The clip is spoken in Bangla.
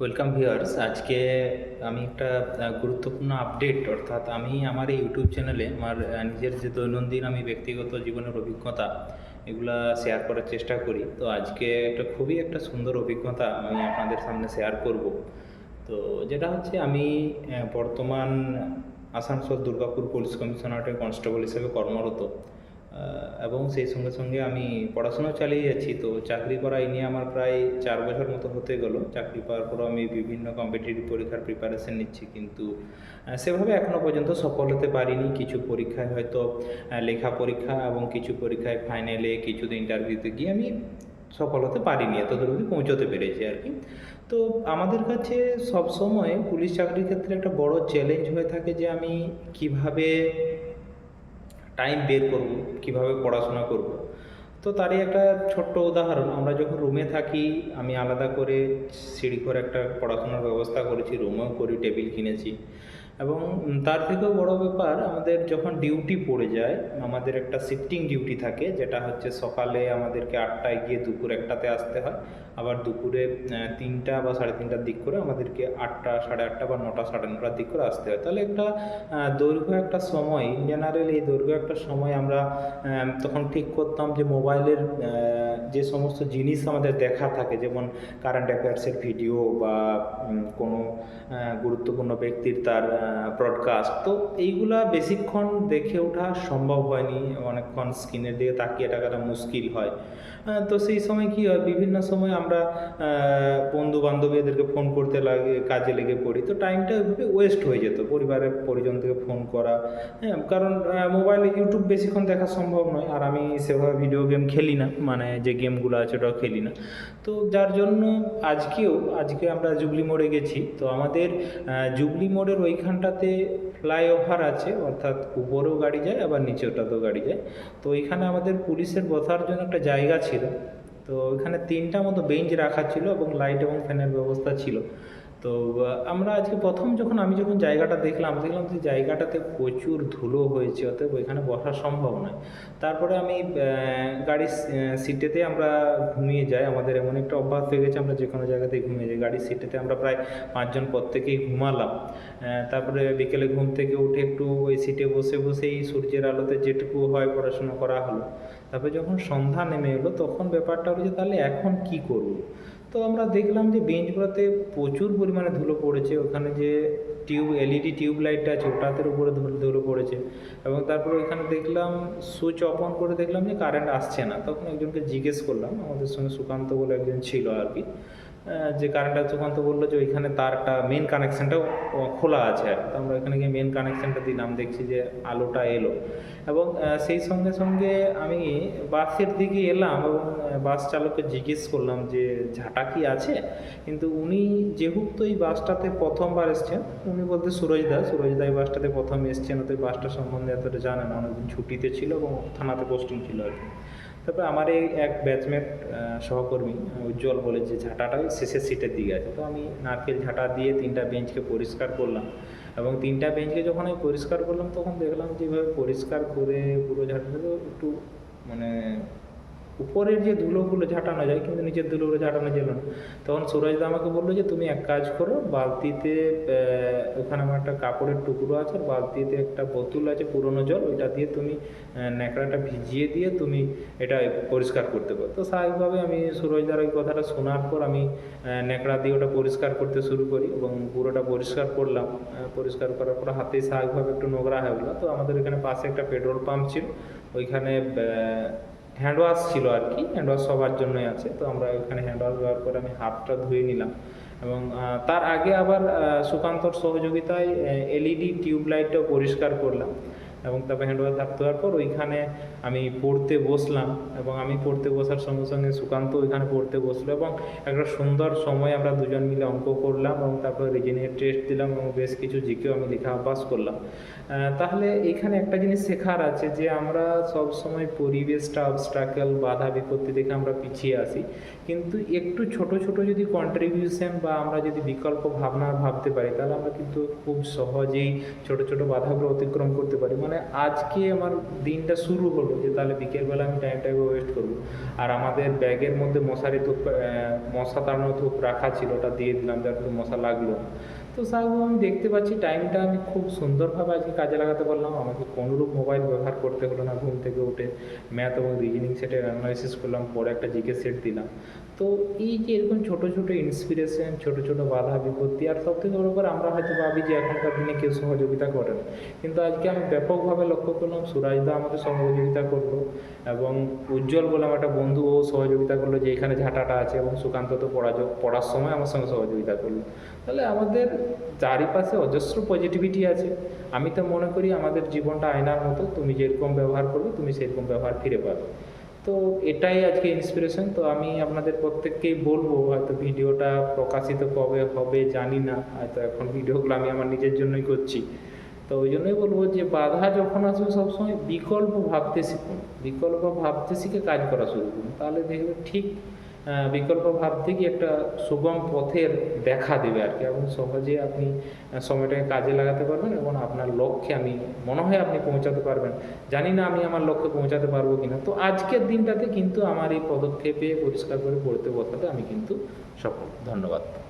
ওয়েলকাম ভিউয়ার্স আজকে আমি একটা গুরুত্বপূর্ণ আপডেট অর্থাৎ আমি আমার এই ইউটিউব চ্যানেলে আমার নিজের যে দৈনন্দিন আমি ব্যক্তিগত জীবনের অভিজ্ঞতা, এগুলা শেয়ার করার চেষ্টা করি। তো আজকে একটা খুবই একটা সুন্দর অভিজ্ঞতা আমি আপনাদের সামনে শেয়ার করব। তো যেটা হচ্ছে আমি বর্তমান আসানসোল দুর্গাপুর পুলিশ কমিশনারেটের কনস্টেবল হিসেবে কর্মরত। এবং সেই সঙ্গে সঙ্গে আমি পড়াশোনা চালিয়ে যাচ্ছি। তো চাকরি করা এই নিয়ে আমার প্রায় চার বছর মতো হতে গেলো। চাকরি পাওয়ার পরও আমি বিভিন্ন কম্পিটিটিভ পরীক্ষার প্রিপারেশন নিচ্ছি কিন্তু সেভাবে এখনও পর্যন্ত সফল হতে পারিনি। কিছু পরীক্ষায় হয়তো লেখা পরীক্ষা এবং কিছু পরীক্ষায় ফাইনালে কিছু ইন্টারভিউতে গিয়ে আমি সফল হতে পারিনি, এতদূর অবধি পৌঁছতে পেরেছি আর কি। তো আমাদের কাছে সব সময় পুলিশ চাকরির ক্ষেত্রে একটা বড় চ্যালেঞ্জ হয়ে থাকে যে আমি কীভাবে টাইম বের করব, কীভাবে পড়াশোনা করব। তো তারই একটা ছোট্ট উদাহরণ, আমরা যখন রুমে থাকি, আমি আলাদা করে সিঁড়ি করে একটা পড়াশোনার ব্যবস্থা করেছি রুমেও করি টেবিল কিনেছি। এবং তার থেকেও বড় ব্যাপার, আমাদের যখন ডিউটি পড়ে যায়, আমাদের একটা শিফটিং ডিউটি থাকে, যেটা হচ্ছে সকালে আমাদেরকে আটটায় গিয়ে দুপুর একটাতে আসতে হয়। আবার দুপুরে তিনটা বা সাড়ে তিনটার দিক করে আমাদেরকে আটটা, সাড়ে আটটা বা নটা, সাড়ে নটার দিক করে আসতে হয়। তাহলে একটা দৈর্ঘ্য একটা সময় ইন জেনারেল এই দৈর্ঘ্য একটা সময় আমরা তখন ঠিক করতাম যে মোবাইলের যে সমস্ত জিনিস আমাদের দেখা থাকে, যেমন কারেন্ট অ্যাফেয়ার্সের ভিডিও বা কোনো গুরুত্বপূর্ণ ব্যক্তির তার ব্রডকাস্ট তো এইগুলা বেশিক্ষণ দেখে ওঠা সম্ভব হয়নি। অনেকক্ষণ স্ক্রিনের দিকে তাকিয়ে থাকাটা মুশকিল হয়। তো সেই সময় কি হয়, বিভিন্ন সময় আমরা বন্ধু বান্ধবী এদেরকে ফোন করতে লাগে, কাজে লেগে পড়ি। তো টাইমটা ওইভাবে ওয়েস্ট হয়ে যেত, পরিবারের পরিজন থেকে ফোন করা। হ্যাঁ কারণ মোবাইলে ইউটিউব বেশিক্ষণ দেখা সম্ভব নয়। আর আমি সেভাবে ভিডিও গেম খেলি না মানে যে গেমগুলো আছে ওটাও খেলি না। তো যার জন্য আজকেও, আজকে আমরা জুবলি মোড়ে গেছি। তো আমাদের জুবলি মোড়ের ওইখানটাতে ফ্লাইওভার আছে, অর্থাৎ উপরেও গাড়ি যায়, আবার নিচেওটাতেও গাড়ি যায়। তো ওইখানে আমাদের পুলিশের বসার জন্য একটা জায়গা ছিল। তো ওইখানে তিনটা মতো বেঞ্চ রাখা ছিল এবং লাইট এবং ফ্যানের ব্যবস্থা ছিল। তো আমরা আজকে প্রথম যখন আমি যখন জায়গাটা দেখলাম দেখলাম যে জায়গাটাতে প্রচুর ধুলো হয়েছে, অতএব ওইখানে বসা সম্ভব নয়। তারপরে আমি গাড়ির সিটেতে আমরা ঘুমিয়ে যাই। আমাদের এমন একটা অভ্যাস হয়ে গেছে, আমরা যে কোনো জায়গাতেই ঘুমিয়ে যাই। গাড়ির সিটেতে আমরা প্রায় পাঁচজন প্রত্যেকেই ঘুমালাম। তারপরে বিকেলে ঘুম থেকে উঠে একটু ওই সিটে বসে বসেই সূর্যের আলোতে যেটুকু হয় পড়াশোনা করা হলো। তারপরে যখন সন্ধ্যা নেমে এলো, তখন ব্যাপারটা হলো যে তাহলে এখন কি করব? তো আমরা দেখলাম যে বেঞ্চগুলোতে প্রচুর পরিমাণে ধুলো পড়েছে। ওখানে যে টিউব, এলইডি টিউব লাইটটা আছে, ওটাতের উপরে ধুলো ধুলো পড়েছে। এবং তারপরে ওইখানে দেখলাম, সুইচ অফ অন করে দেখলাম যে কারেন্ট আসছে না। তখন একজনকে জিজ্ঞেস করলাম, আমাদের সঙ্গে সুকান্ত বলে একজন ছিল আর কি। যে কারেন্টটা সুকান্ত বলল যে ওইখানে তারটা মেন কানেকশানটাও খোলা আছে আর। তো আমরা ওইখানে গিয়ে মেন কানেকশানটা দিলাম, দেখছি যে আলোটা এলো। এবং সেই সঙ্গে সঙ্গে আমি বাসের দিকে এলাম এবং বাস চালককে জিজ্ঞেস করলাম যে, ঝাঁটা কি আছে? কিন্তু উনি যেহেতু এই বাসটাতে প্রথমবার এসছেন, উনি বলতে সুরজদা সুরজদা এই বাসটাতে প্রথম এসছেন তো বাসটা সম্বন্ধে এতটা জানেন অনেকদিন ছুটিতে ছিল এবং থানাতে পোস্টিং ছিল আর কি। তারপরে আমার এই এক ব্যাচমেট সহকর্মী উজ্জ্বল বলে যে ঝাঁটাটা শেষের সিটের দিকে আছে। তো আমি নারকেল ঝাঁটা দিয়ে তিনটা বেঞ্চকে পরিষ্কার করলাম এবং তিনটা বেঞ্চকে যখন আমি পরিষ্কার করলাম, তখন দেখলাম যেভাবে পরিষ্কার করে পুরো ঝাঁটাটা একটু মানে উপরের যে ধুলোগুলো ঝাঁটানো যায়, কিন্তু নিচের ধুলোগুলো ঝাঁটানো যেল না। তখন সুরজদা আমাকে বলল যে, তুমি এক কাজ করো, বালতিতে ওখানে আমার একটা কাপড়ের টুকরো আছে বালতিতে একটা বোতল আছে, পুরনো জল, ওইটা দিয়ে তুমি ন্যাকড়াটা ভিজিয়ে দিয়ে তুমি এটা পরিষ্কার করতে পারো। তো স্বাভাবিকভাবে আমি সুরজদার ওই কথাটা শোনার পর আমি ন্যাকড়া দিয়ে ওটা পরিষ্কার করতে শুরু করি এবং পুরোটা পরিষ্কার করলাম। পরিষ্কার করার পর হাতে স্বাভাবিকভাবে একটু নোংরা হয়ে গেলো। তো আমাদের এখানে পাশে একটা পেট্রোল পাম্প ছিল। ওইখানে হ্যান্ড ওয়াশ ছিল আর কি হ্যান্ড ওয়াশ সবার জন্যই আছে। তো আমরা ওখানে হ্যান্ড ওয়াশ দেওয়ার পরে আমি হাতটা ধুয়ে নিলাম। এবং তার আগে আবার সুকান্তর সহযোগিতায় এলইডি টিউব লাইটটাও পরিষ্কার করলাম। এবং তারপর হ্যান্ড ওয়াশ হাত ধোয়ার পর ওইখানে আমি পড়তে বসলাম এবং আমি পড়তে বসার সঙ্গে সঙ্গে সুকান্ত ওইখানে পড়তে বসল এবং একটা সুন্দর সময় আমরা দুজন মিলে অঙ্ক করলাম এবং তারপর রিজনিং টেস্ট দিলাম এবং বেশ কিছু জিকেও আমি লেখা অভ্যাস করলাম। তাহলে এখানে একটা জিনিস শেখার আছে যে আমরা সব সময় পরিবেশটা অবস্ট্রাকেল বাধা, বিপত্তি দেখে আমরা পিছিয়ে আসি কিন্তু একটু ছোট ছোট যদি কন্ট্রিবিউশন বা আমরা যদি বিকল্প ভাবনা ভাবতে পারি, তাহলে আমরা কিন্তু খুব সহজেই ছোট ছোট বাধাগুলো অতিক্রম করতে পারি। মানে আজকে আমার দিনটা শুরু হলো যে তাহলে বিকেলবেলা আমি টাইমটাকে ওয়েস্ট করব। আর আমাদের ব্যাগের মধ্যে মশারি ধূপ মশা তাড়ানো ধূপ রাখা ছিল, ওটা দিয়ে দিলাম যার মশা লাগল তো স্বাভাবিক আমি দেখতে পাচ্ছি টাইমটা আমি খুব সুন্দরভাবে আজকে কাজে লাগাতে পারলাম। আমাকে কোনোরূপ মোবাইল ব্যবহার করতে হলো না, ঘুম থেকে উঠে ম্যাথ এবং রিজনিং সেটের অ্যানালাইসিস করলাম, পরে একটা জিকে সেট দিলাম। তো এই যে এরকম ছোটো ছোটো ইন্সপিরেশন ছোটো ছোটো বাধা, বিপত্তি, আর সব থেকে বড় করে আমরা হয়তো ভাবি যে এখনকার দিনে কেউ সহযোগিতা করে না। কিন্তু আজকে আমি ব্যাপকভাবে লক্ষ্য করলাম সুরাজদা আমাকে সহযোগিতা করল এবং উজ্জ্বল বলে আমার একটা বন্ধু, ও সহযোগিতা করল যে এখানে ঝাঁটাটা আছে এবং সুকান্ত তো পড়া পড়ার সময় আমার সঙ্গে সহযোগিতা করল। তাহলে আমাদের চারিপাশে অজস্র পজিটিভিটি আছে। আমি তো মনে করি আমাদের জীবনটা আয়নার মতো, তুমি যেরকম ব্যবহার করবে, তুমি সেরকম ব্যবহার ফিরে পাবে। তো এটাই আজকে ইন্সপিরেশন তো আমি আপনাদের প্রত্যেককেই বলব, হয়তো ভিডিওটা প্রকাশিত কবে হবে জানি না, হয়তো এখন ভিডিওগুলো আমি আমার নিজের জন্যই করছি। তো ওই জন্যই বলব যে বাধা যখন আসবে সবসময় বিকল্প ভাবতে শিখুন। বিকল্প ভাবতে শিখে কাজ করা শুরু করুন। তাহলে দেখবে ঠিক বিকল্প ভাব গিয়ে একটা সুগম পথের দেখা দেবে আর কি। এবং সহজে আপনি সময়টাকে কাজে লাগাতে পারবেন এবং আপনার লক্ষ্যে আমি, মনে হয় আপনি পৌঁছাতে পারবেন। জানি না আমি আমার লক্ষ্যে পৌঁছাতে পারব কিনা। তো আজকের দিনটাতে কিন্তু আমার এই পদক্ষেপে পরিষ্কার করে পড়তে বসাতে আমি কিন্তু সফল। ধন্যবাদ।